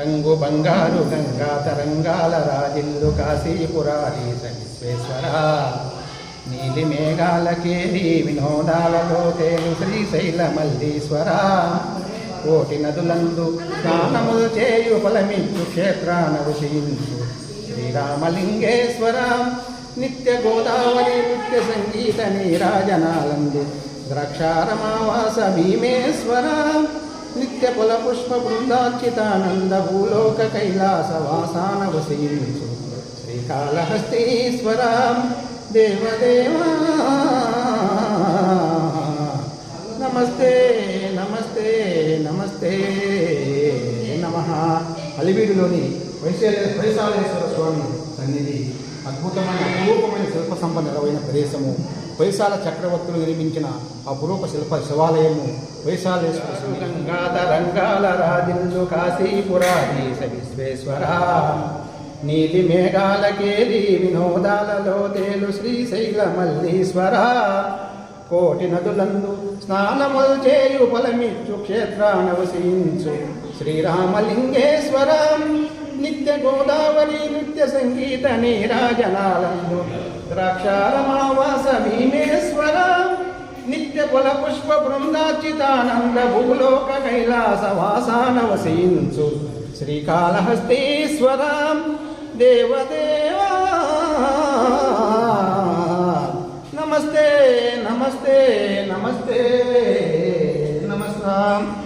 రంగు బంగారు గంగా తరంగాల రాజిల్లు కాశీపురాధీశ విశ్వేశ్వర నీలి మేఘాల కేరి వినోదాలలో తేలు శ్రీశైల మల్లీశ్వర. కోటి నదులందు స్నానములు చేయు ఫలమిచ్చు క్షేత్రాన ఋషించు శ్రీరామలింగేశ్వర. నిత్య గోదావరి నిత్య సంగీత నీరాజనాలందు ద్రక్షారమావాస భీమేశ్వర. నిత్య కుల పుష్ప బృందార్చితానంద భూలోక కైలాస వాసాన వసించు శ్రీకాళహస్తీశ్వర దేవదేవా. నమస్తే నమస్తే నమస్తే నమ. అలివీడులోని వైశాల వైశాలేశ్వర స్వామి సన్నిధి అద్భుతమైన అపురూపమైన శిల్ప సంపద ప్రదేశము. వైశాల చక్రవర్తులు నిర్మించిన అపురూప శిల్ప శివాలయము వైశాలేశ్వర గంగాధరంగాల రాజిల్లు కాశీపురాధీశ విశ్వేశ్వర నీలి మేఘాల కేలి వినోదాలలో తేలు శ్రీశైల మల్లీశ్వర కోటి నదులందు స్నానములు చేయు ఫలమిచ్చు క్షేత్రానవసించు శ్రీరామలింగేశ్వరం. నిత్య గోదావరి నృత్య సంగీత నీరాజనాలందు ద్రాక్షారమా పుష్ప భూలోక కైలాస వాసాన వసించు శ్రీకాళహస్తీశ్వర దేవదేవా. నమస్తే నమస్తే నమస్తే నమస్కారం.